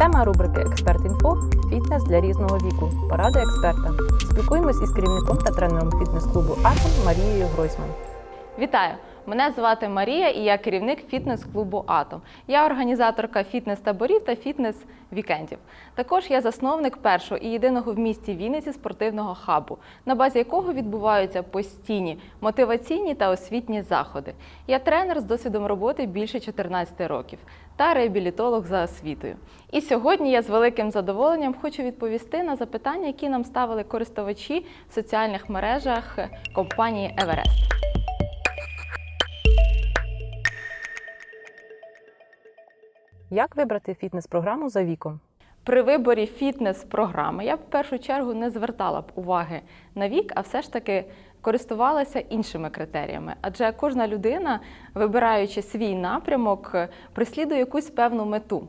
Тема рубрики Експерт інфо фітнес для різного віку. Поради експерта. Спілкуємось із керівником та тренером фітнес-клубу Атом Марією Гройсман. Вітаю! Мене звати Марія і я керівник фітнес-клубу Атом. Я організаторка фітнес-таборів та фітнес-вікендів. Також я засновник першого і єдиного в місті Вінниці спортивного хабу, на базі якого відбуваються постійні мотиваційні та освітні заходи. Я тренер з досвідом роботи більше 14 років та реабілітолог за освітою. І сьогодні я з великим задоволенням хочу відповісти на запитання, які нам ставили користувачі в соціальних мережах компанії Еверест. Як вибрати фітнес-програму за віком? При виборі фітнес-програми я б в першу чергу не звертала б уваги на вік, а все ж таки користувалася іншими критеріями. Адже кожна людина, вибираючи свій напрямок, прислідує якусь певну мету.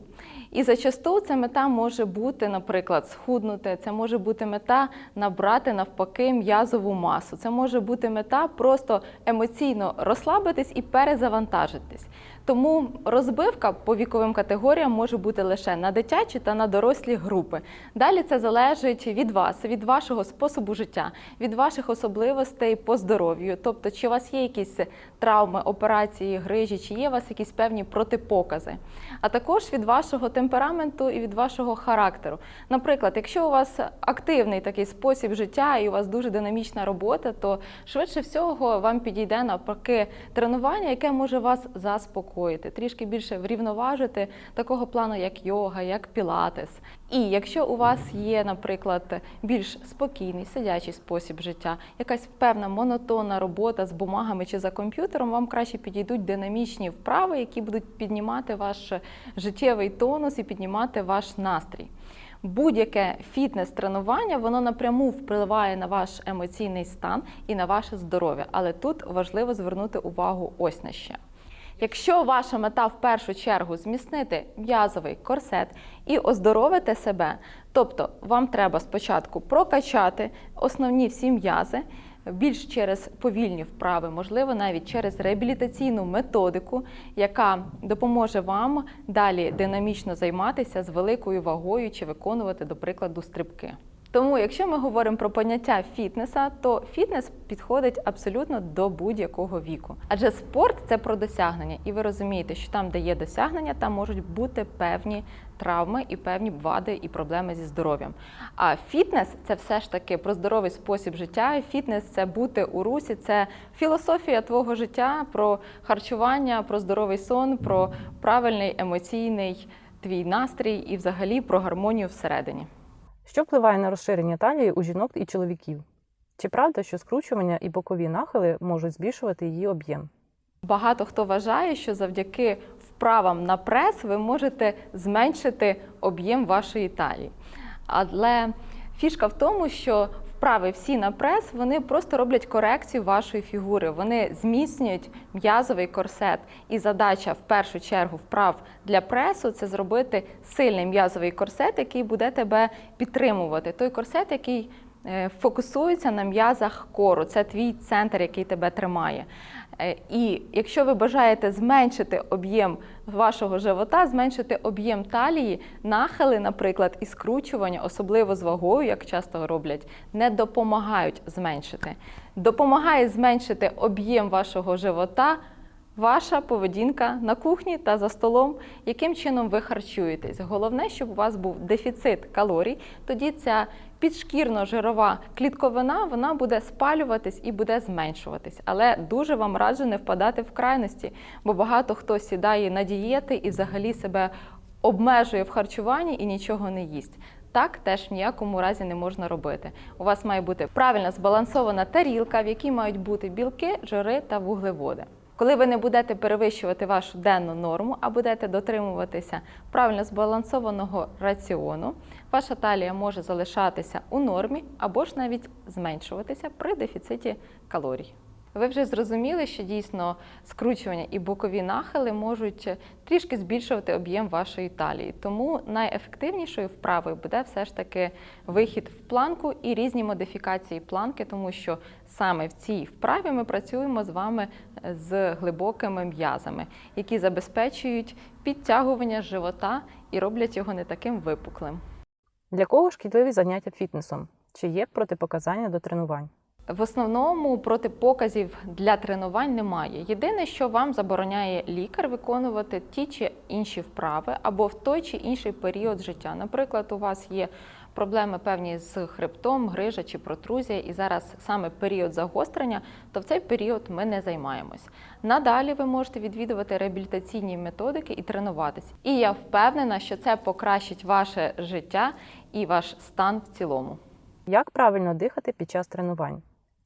І зачасту ця мета може бути, наприклад, схуднути, це може бути мета набрати навпаки м'язову масу. Це може бути мета просто емоційно розслабитись і перезавантажитись. Тому розбивка по віковим категоріям може бути лише на дитячі та на дорослі групи. Далі це залежить від вас, від вашого способу життя, від ваших особливостей по здоров'ю. Тобто, чи у вас є якісь травми, операції, грижі, чи є у вас якісь певні протипокази, а також від вашого темпераменту і від вашого характеру. Наприклад, якщо у вас активний такий спосіб життя і у вас дуже динамічна робота, то швидше всього вам підійде навпаки тренування, яке може вас заспокоїти, трішки більше врівноважити такого плану, як йога, як пілатес. І якщо у вас є, наприклад, більш спокійний сидячий спосіб життя, якась певна монотонна робота з бумагами чи за комп'ютером, вам краще підійдуть динамічні вправи, які будуть піднімати ваш життєвий тонус і піднімати ваш настрій. Будь-яке фітнес-тренування воно напряму впливає на ваш емоційний стан і на ваше здоров'я. Але тут важливо звернути увагу ось на що. Якщо ваша мета в першу чергу зміцнити м'язовий корсет і оздоровити себе, тобто вам треба спочатку прокачати основні всі м'язи, більш через повільні вправи, можливо, навіть через реабілітаційну методику, яка допоможе вам далі динамічно займатися з великою вагою чи виконувати, до прикладу, стрибки. Тому, якщо ми говоримо про поняття фітнеса, то фітнес підходить абсолютно до будь-якого віку. Адже спорт це про досягнення, і ви розумієте, що там, де є досягнення, там можуть бути певні травми і певні вади і проблеми зі здоров'ям. А фітнес це все ж таки про здоровий спосіб життя. Фітнес це бути у русі, це філософія твого життя, про харчування, про здоровий сон, про правильний емоційний твій настрій і взагалі про гармонію всередині. Що впливає на розширення талії у жінок і чоловіків? Чи правда, що скручування і бокові нахили можуть збільшувати її об'єм? Багато хто вважає, що завдяки вправам на прес ви можете зменшити об'єм вашої талії. Але фішка в тому, що вправи всі на прес вони просто роблять корекцію вашої фігури, вони зміцнюють м'язовий корсет. І задача в першу чергу вправ для пресу це зробити сильний м'язовий корсет, який буде тебе підтримувати. Той корсет, який е, фокусується на м'язах кору, це твій центр, який тебе тримає. Е, І якщо ви бажаєте зменшити об'єм вашого живота, зменшити об'єм талії, нахили, наприклад, і скручування, особливо з вагою, як часто роблять, не допомагають зменшити. Допомагає зменшити об'єм вашого живота. Ваша поведінка на кухні та за столом, яким чином ви харчуєтесь. Головне, щоб у вас був дефіцит калорій, тоді ця підшкірно-жирова клітковина вона буде спалюватись і буде зменшуватись. Але дуже вам раджу не впадати в крайності, бо багато хто сідає на дієти і взагалі себе обмежує в харчуванні і нічого не їсть. Так теж в ніякому разі не можна робити. У вас має бути правильно збалансована тарілка, в якій мають бути білки, жири та вуглеводи. Коли ви не будете перевищувати вашу денну норму, а будете дотримуватися правильно збалансованого раціону, ваша талія може залишатися у нормі або ж навіть зменшуватися при дефіциті калорій. Ви вже зрозуміли, що дійсно скручування і бокові нахили можуть трішки збільшувати об'єм вашої талії. Тому найефективнішою вправою буде все ж таки вихід в планку і різні модифікації планки, тому що саме в цій вправі ми працюємо з вами з глибокими м'язами, які забезпечують підтягування живота і роблять його не таким випуклим. Для кого шкідливі заняття фітнесом? Чи є протипоказання до тренувань? В основному протипоказів для тренувань немає. Єдине, що вам забороняє лікар виконувати ті чи інші вправи або в той чи інший період життя. Наприклад, у вас є проблеми певні з хребтом, грижа чи протрузія, і зараз саме період загострення, то в цей період ми не займаємось. Надалі ви можете відвідувати реабілітаційні методики і тренуватись. І я впевнена, що це покращить ваше життя і ваш стан в цілому. Як правильно дихати під час тренувань?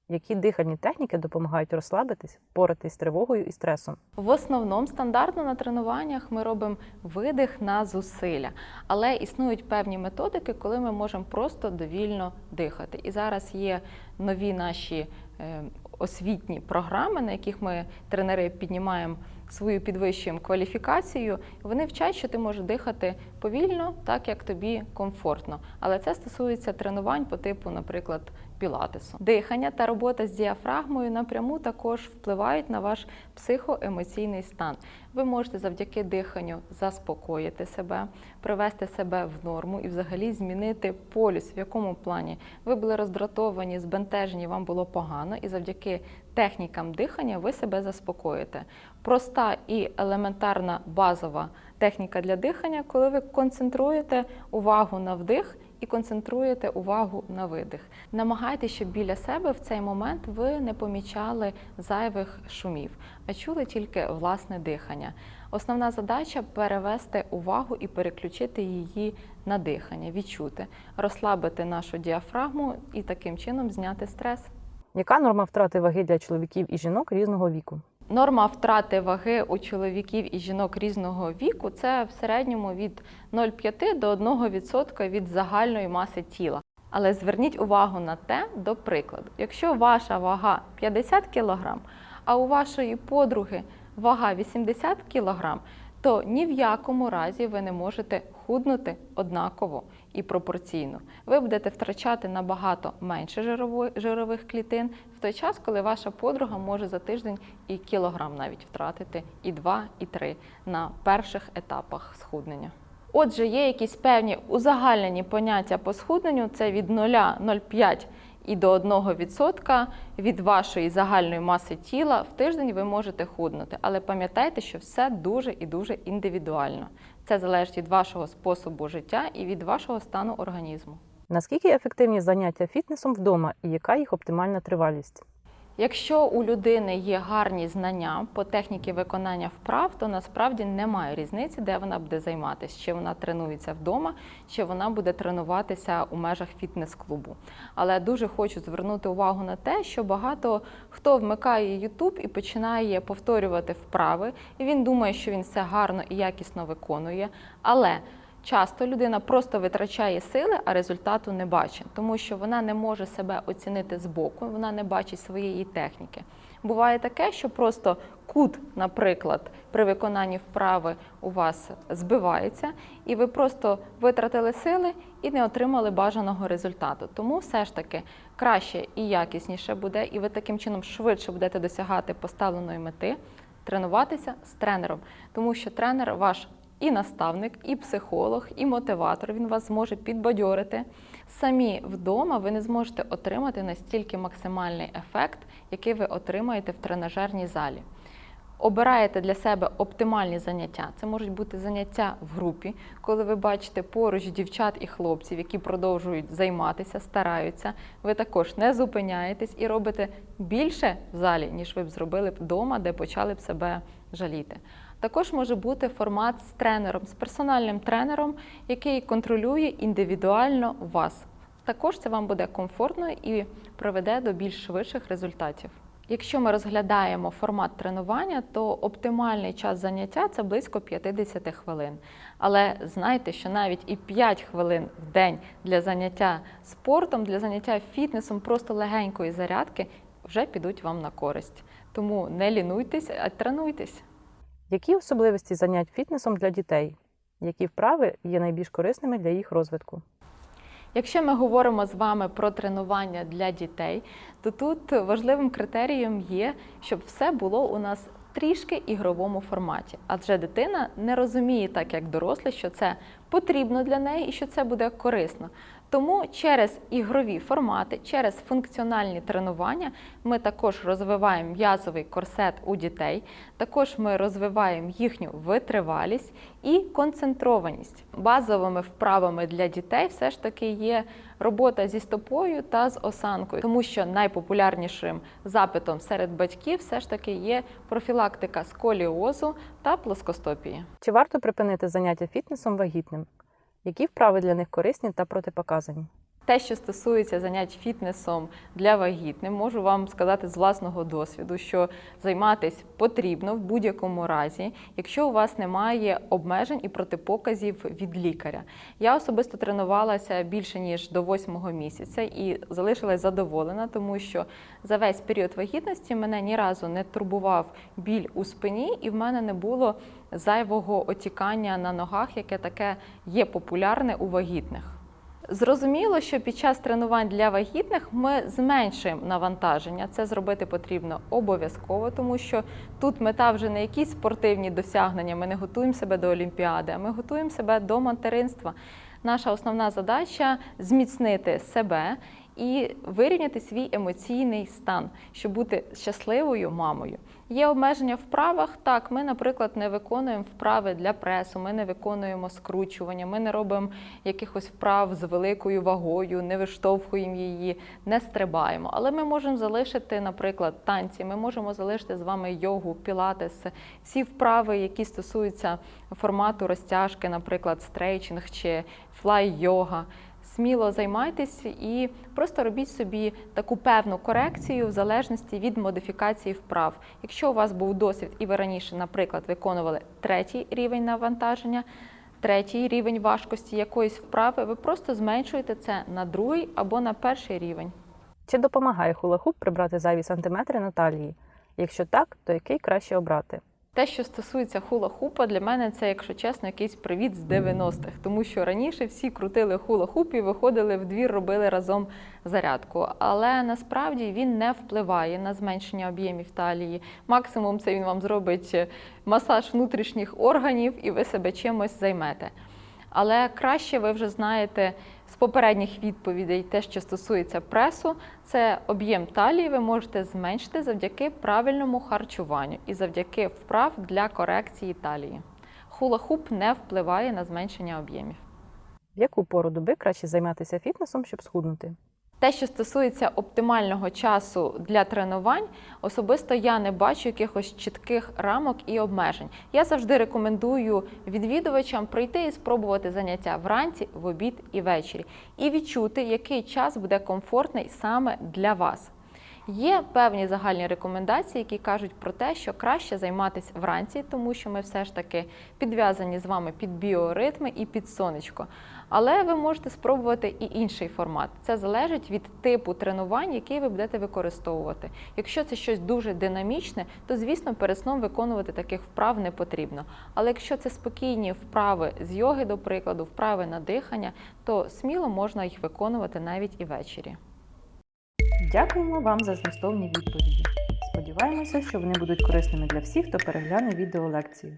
Які дихальні техніки допомагають розслабитись, впоратись з тривогою і стресом? В основному стандартно на тренуваннях ми робимо видих на зусилля, але існують певні методики, коли ми можемо просто довільно дихати. І зараз є нові наші е, освітні програми, на яких ми тренери піднімаємо свою підвищуємо кваліфікацію. Вони вчать, що ти можеш дихати повільно, так як тобі комфортно. Але це стосується тренувань по типу, наприклад, пілатесу. Дихання та робота з діафрагмою напряму також впливають на ваш психоемоційний стан. Ви можете завдяки диханню заспокоїти себе, привести себе в норму і взагалі змінити полюс, в якому плані ви були роздратовані, збентежені, вам було погано, і завдяки технікам дихання ви себе заспокоїте. Проста і елементарна базова техніка для дихання, коли ви концентруєте увагу на вдих і концентруєте увагу на видих. Намагайтеся, щоб біля себе в цей момент ви не помічали зайвих шумів, а чули тільки власне дихання. Основна задача перевести увагу і переключити її на дихання, відчути, розслабити нашу діафрагму і таким чином зняти стрес. Яка норма втрати ваги для чоловіків і жінок різного віку? Норма втрати ваги у чоловіків і жінок різного віку це в середньому від 0,5 до 1% від загальної маси тіла. Але зверніть увагу на те, до прикладу, якщо ваша вага 50 кг, а у вашої подруги вага 80 кг, то ні в якому разі ви не можете худнути однаково і пропорційно. Ви будете втрачати набагато менше жирових клітин в той час, коли ваша подруга може за тиждень і кілограм навіть втратити, і 2, і 3 на перших етапах схуднення. Отже, є якісь певні узагальнені поняття по схудненню, це від 0,05 і до 1% від вашої загальної маси тіла в тиждень ви можете худнути. Але пам'ятайте, що все дуже і дуже індивідуально. Це залежить від вашого способу життя і від вашого стану організму. Наскільки ефективні заняття фітнесом вдома і яка їх оптимальна тривалість? Якщо у людини є гарні знання по техніці виконання вправ, то насправді немає різниці, де вона буде займатися, чи вона тренується вдома, чи вона буде тренуватися у межах фітнес-клубу. Але дуже хочу звернути увагу на те, що багато хто вмикає YouTube і починає повторювати вправи, і він думає, що він все гарно і якісно виконує. Але Часто людина просто витрачає сили, а результату не бачить, тому що вона не може себе оцінити збоку, вона не бачить своєї техніки. Буває таке, що просто кут, наприклад, при виконанні вправи у вас збивається, і ви просто витратили сили і не отримали бажаного результату. Тому все ж таки краще і якісніше буде, і ви таким чином швидше будете досягати поставленої мети, тренуватися з тренером, тому що тренер ваш і наставник, і психолог, і мотиватор. Він вас зможе підбадьорити. Самі вдома ви не зможете отримати настільки максимальний ефект, який ви отримаєте в тренажерній залі. Обираєте для себе оптимальні заняття. Це можуть бути заняття в групі, коли ви бачите поруч дівчат і хлопців, які продовжують займатися, стараються. Ви також не зупиняєтесь і робите більше в залі, ніж ви б зробили вдома, де почали б себе жаліти. Також може бути формат з тренером, з персональним тренером, який контролює індивідуально вас. Також це вам буде комфортно і приведе до більш швидших результатів. Якщо ми розглядаємо формат тренування, то оптимальний час заняття це близько 50 хвилин. Але знайте, що навіть і 5 хвилин в день для заняття спортом, для заняття фітнесом, просто легенької зарядки вже підуть вам на користь. Тому не лінуйтесь, а тренуйтесь. Які особливості занять фітнесом для дітей? Які вправи є найбільш корисними для їх розвитку? Якщо ми говоримо з вами про тренування для дітей, то тут важливим критерієм є, щоб все було у нас трішки ігровому форматі. Адже дитина не розуміє, так як дорослі, що це потрібно для неї і що це буде корисно. Тому через ігрові формати, через функціональні тренування ми також розвиваємо м'язовий корсет у дітей, також ми розвиваємо їхню витривалість і концентрованість. Базовими вправами для дітей все ж таки є робота зі стопою та з осанкою, тому що найпопулярнішим запитом серед батьків все ж таки є профілактика сколіозу та плоскостопії. Чи варто припинити заняття фітнесом вагітним? Які вправи для них корисні та протипоказані? Те, що стосується занять фітнесом для вагітних, можу вам сказати з власного досвіду, що займатися потрібно в будь-якому разі, якщо у вас немає обмежень і протипоказів від лікаря. Я особисто тренувалася більше ніж до восьмого місяця і залишилась задоволена, тому що за весь період вагітності мене ні разу не турбував біль у спині, і в мене не було зайвого отікання на ногах, яке таке є популярне у вагітних. Зрозуміло, що під час тренувань для вагітних ми зменшуємо навантаження. Це зробити потрібно обов'язково, тому що тут мета вже не якісь спортивні досягнення. Ми не готуємо себе до олімпіади, а ми готуємо себе до материнства. Наша основна задача зміцнити себе і вирівняти свій емоційний стан, щоб бути щасливою мамою. Є обмеження в вправах. Так, ми, наприклад, не виконуємо вправи для пресу, ми не виконуємо скручування, ми не робимо якихось вправ з великою вагою, не виштовхуємо її, не стрибаємо. Але ми можемо залишити, наприклад, танці, ми можемо залишити з вами йогу, пілатес, всі вправи, які стосуються формату розтяжки, наприклад, стрейчинг чи флай-йога. Сміло займайтесь і просто робіть собі таку певну корекцію в залежності від модифікації вправ. Якщо у вас був досвід і ви раніше, наприклад, виконували третій рівень навантаження, третій рівень важкості якоїсь вправи, ви просто зменшуєте це на другий або на перший рівень. Чи допомагає хула-хуп прибрати зайві сантиметри на талії? Якщо так, то який краще обрати? Те, що стосується хула-хупа, для мене це, якщо чесно, якийсь привіт з 90-х, тому що раніше всі крутили хула-хуп і виходили в двір, робили разом зарядку. Але насправді він не впливає на зменшення об'ємів талії. Максимум це він вам зробить масаж внутрішніх органів, і ви себе чимось займете. Але краще ви вже знаєте з попередніх відповідей те, що стосується пресу, це об'єм талії ви можете зменшити завдяки правильному харчуванню і завдяки вправ для корекції талії. Хула-хуп не впливає на зменшення об'ємів. В яку пору доби краще займатися фітнесом, щоб схуднути? Те, що стосується оптимального часу для тренувань, особисто я не бачу якихось чітких рамок і обмежень. Я завжди рекомендую відвідувачам прийти і спробувати заняття вранці, в обід і ввечері, і відчути, який час буде комфортний саме для вас. Є певні загальні рекомендації, які кажуть про те, що краще займатися вранці, тому що ми все ж таки підв'язані з вами під біоритми і під сонечко. Але ви можете спробувати і інший формат. Це залежить від типу тренувань, який ви будете використовувати. Якщо це щось дуже динамічне, то звісно перед сном виконувати таких вправ не потрібно. Але якщо це спокійні вправи з йоги, до прикладу, вправи на дихання, то сміло можна їх виконувати навіть і ввечері. Дякуємо вам за змістовні відповіді. Сподіваємося, що вони будуть корисними для всіх, хто перегляне відеолекцію.